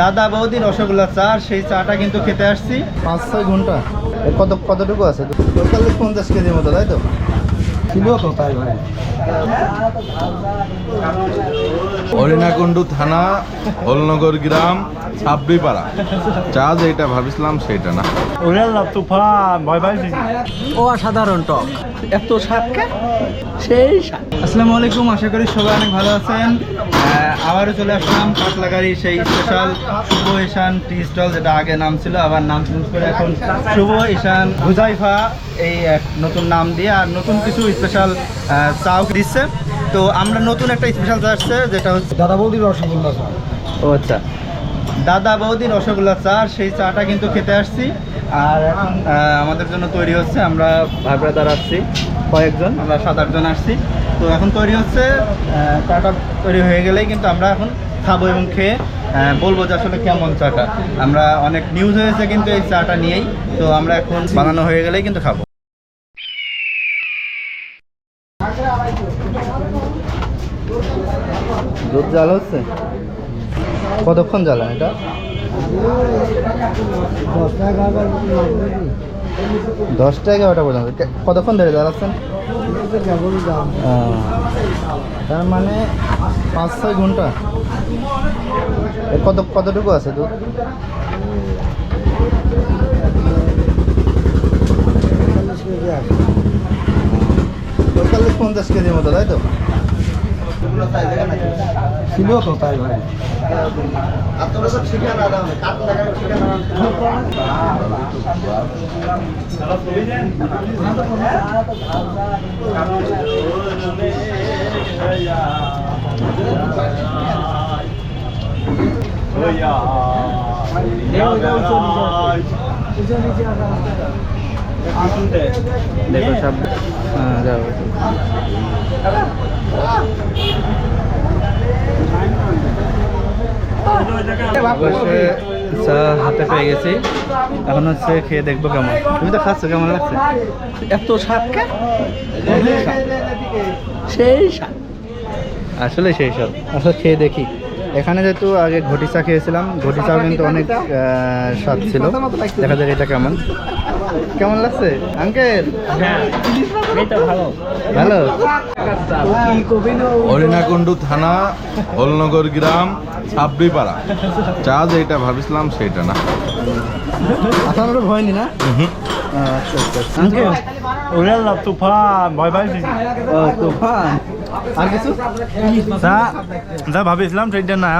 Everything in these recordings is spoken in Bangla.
দাদা বৌদি রসগোল্লা চা, সেই চাটা কিন্তু খেতে আসছি। পাঁচ ছয় ঘণ্টা। কত কতটুকু আছে? পঞ্চাশ কেজির মতো, তাই তো? ছিল তো তাই ভাই। হরিণাকুণ্ডু থানা হলনগর গ্রাম ছাব্বিপাড়া চা যেটা ভাবিছিলাম সেটা না। তুফান ভয় পাইছি অসাধারণ টক। এত স্বাদ সেই আসসালামু আলাইকুম আশা করি সবাই অনেক ভালো আছেন। আহ, আবারও চলে আসলাম কাতলাগাড়ি সেই স্পেশাল শুভ ঈশান টি স্টল যেটা আগে নাম ছিল আবার নাম চেঞ্জ করে এখন শুভ ঈশান হুজাইফা এই এক নতুন নাম দিয়ে আর নতুন কিছু স্পেশাল চাও দিচ্ছে। তো আমরা নতুন একটা স্পেশাল চা আসছে যেটা হচ্ছে দাদা বৌদি রসগোল্লা চা। ও আচ্ছা। দাদা বৌদি রসগোল্লা চা সেই চাটা কিন্তু খেতে আসছি। আর এখন আমাদের জন্য তৈরি হচ্ছে আমরা ভাই ব্রাদার আসছি কয়েকজন আমরা সাত আটজন আসছি। তো এখন তৈরি হচ্ছে চাটা তৈরি হয়ে গেলেই কিন্তু আমরা এখন খাব এবং খেয়ে বলব যে আসলে কেমন চাটা। আমরা অনেক নিউজ হয়েছে কিন্তু এই চাটা নিয়েই তো আমরা এখন বানানো হয়ে গেলেই কিন্তু খাব। দুধ জাল হচ্ছে? কতক্ষণ জ্বালান এটা? দশটা এগারোটা পর্যন্ত। কতক্ষণ ধরে জ্বালাচ্ছেন? তার মানে পাঁচ, ছয় ঘণ্টা। কত, কতটুকু আছে দুধ? পঁয়তাল্লিশ পঞ্চাশ কেজির মতো তাই তো? ছিল তো তাই ভাই। দেখো সব। হ্যাঁ যাও। চা হাতে পেয়ে গেছি। এখন হচ্ছে খেয়ে দেখব কেমন। তুমি তো খাচ্ছ কেমন লাগছে? এত স্বাদ। সেই স্বাদ। আসলে সেই সব আসলে খেয়ে দেখি। এখানে যেহেতু আগে ঘটি চা খেয়েছিলাম ঘটি চাও কিন্তু অনেক স্বাদ ছিল। দেখা যাক এটা কেমন। কেমন লাগছে? আঙ্কেল? ভালো। ভালো হরিণাকুণ্ডু থানা হলনগর গ্রাম ছাব্বিপাড়া চা যেটা ভাবিছিলাম সেটা না। আপনার ভয় নি? না আচ্ছা আচ্ছা। আঙ্কেল ওরেলা তুফান ভয় পাইছি। ও তুফান। আর কিছু? যা যা ভাবিছিলাম সেইটা না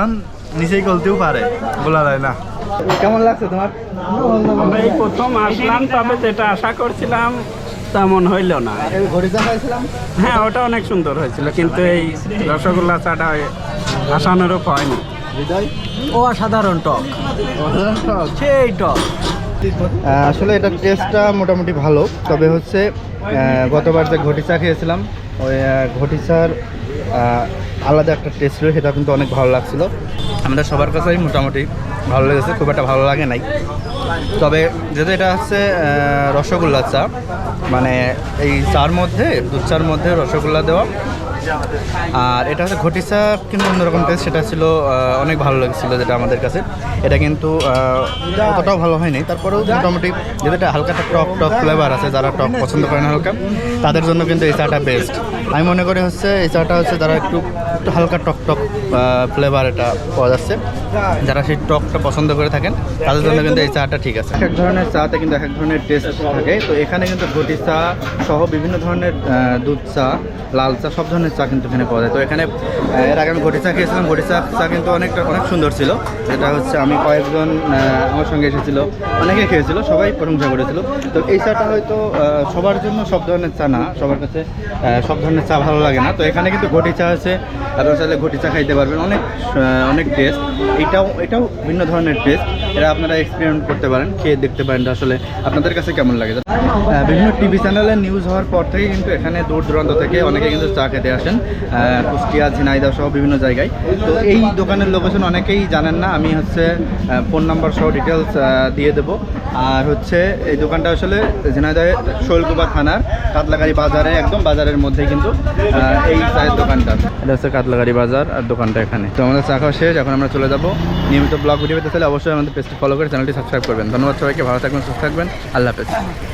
নিচেই গলতেও পারে বলা যায় না। কেমন লাগছে তোমার? আমরা এই প্রথম আসলাম তবে যেটা আশা করছিলাম তেমন হইল না। হ্যাঁ ওটা অনেক সুন্দর হয়েছিল কিন্তু এই রসগোল্লা চাটা আসানোরূপ হয়নি। হৃদয়? অসাধারণ টক। অসাধারণ টক। সেই টক। আসলে এটার টেস্টটা মোটামুটি ভালো তবে হচ্ছে গতবার যে ঘটি চা খেয়েছিলাম ওই ঘটি চার আলাদা একটা টেস্ট ছিল সেটা কিন্তু অনেক ভালো লাগছিল। আমাদের সবার কাছেই মোটামুটি ভালো লেগেছে, খুব একটা ভালো লাগে নাই। তবে যেহেতু এটা হচ্ছে রসগোল্লা চা মানে এই চার মধ্যে, দুধ চার মধ্যে রসগোল্লা দেওয়া আর এটা হচ্ছে ঘটি চা কিন্তু অন্যরকম টেস্ট সেটা ছিল অনেক ভালো লেগেছিল যেটা আমাদের কাছে। এটা কিন্তু অতটাও ভালো হয়নি। তারপরেও মোটামুটি যেটা হালকা একটা টক টক ফ্লেভার আছে, যারা টক পছন্দ করে না হালকা, তাদের জন্য কিন্তু এই চাটা বেস্ট আমি মনে করি হচ্ছে, এই চাটা হচ্ছে যারা একটু একটু হালকা টক টক ফ্লেভার এটা পাওয়া যাচ্ছে। যারা সেই টকটা পছন্দ করে থাকেন, তাদের জন্য কিন্তু এই চাটা ঠিক আছে। এক এক ধরনের চাতে কিন্তু এক এক ধরনের টেস্ট থাকে। তো এখানে কিন্তু ঘটি চা সহ বিভিন্ন ধরনের দুধ চা, লাল চা, সব ধরনের চা কিন্তু এখানে পাওয়া যায়। তো এখানে এর আগে আমি ঘটি চা খেয়েছিলাম। ঘটি চা চা কিন্তু অনেকটা অনেক সুন্দর ছিল। এটা হচ্ছে আমি কয়েকজন আমার সঙ্গে এসেছিল। অনেকে খেয়েছিল, সবাই প্রশংসা করেছিল। তো এই চাটা হয়তো সবার জন্য সব ধরনের চা না, সবার কাছে সব ধরনের চা ভালো লাগে না। তো এখানে কিন্তু ঘটি চা আছে আপনারা চাইলে ঘটি চা খাইতে পারবেন। অনেক অনেক টেস্ট এটাও এটাও ভিন্ন ধরনের টেস্ট এটা আপনারা এক্সপেরিমেন্ট করতে পারেন, খেয়ে দেখতে পারেন আসলে আপনাদের কাছে কেমন লাগে। বিভিন্ন টিভি চ্যানেলে নিউজ হওয়ার পর থেকে কিন্তু এখানে দূর দূরান্ত থেকে অনেকে কিন্তু চা খেতে আসেন আহ, কুষ্টিয়া ঝিনাইদহ সহ বিভিন্ন জায়গায়। তো এই দোকানের লোকেশন অনেকেই জানেন না আমি হচ্ছে ফোন নাম্বার সহ ডিটেলস দিয়ে দেবো। আর হচ্ছে এই দোকানটা আসলে ঝিনাইদহ শৈলকুপা থানার কাতলাকারি বাজারে একদম বাজারের মধ্যেই কিন্তু এই চায়ের দোকানটা। এটা হচ্ছে কাতলা কাতলাগাড়ি বাজার আর দোকানটা এখানে। তো আমাদের চা খাওয়া শেষ এখন আমরা চলে যাব। নিয়মিত ব্লগ ভিডিও পেতে চাইলে অবশ্যই আমাদের পেজটি ফলো করে চ্যানেলটি সাবস্ক্রাইব করবেন। ধন্যবাদ সবাইকে ভালো থাকবেন সুস্থ থাকবেন। আল্লাহ হাফেজ।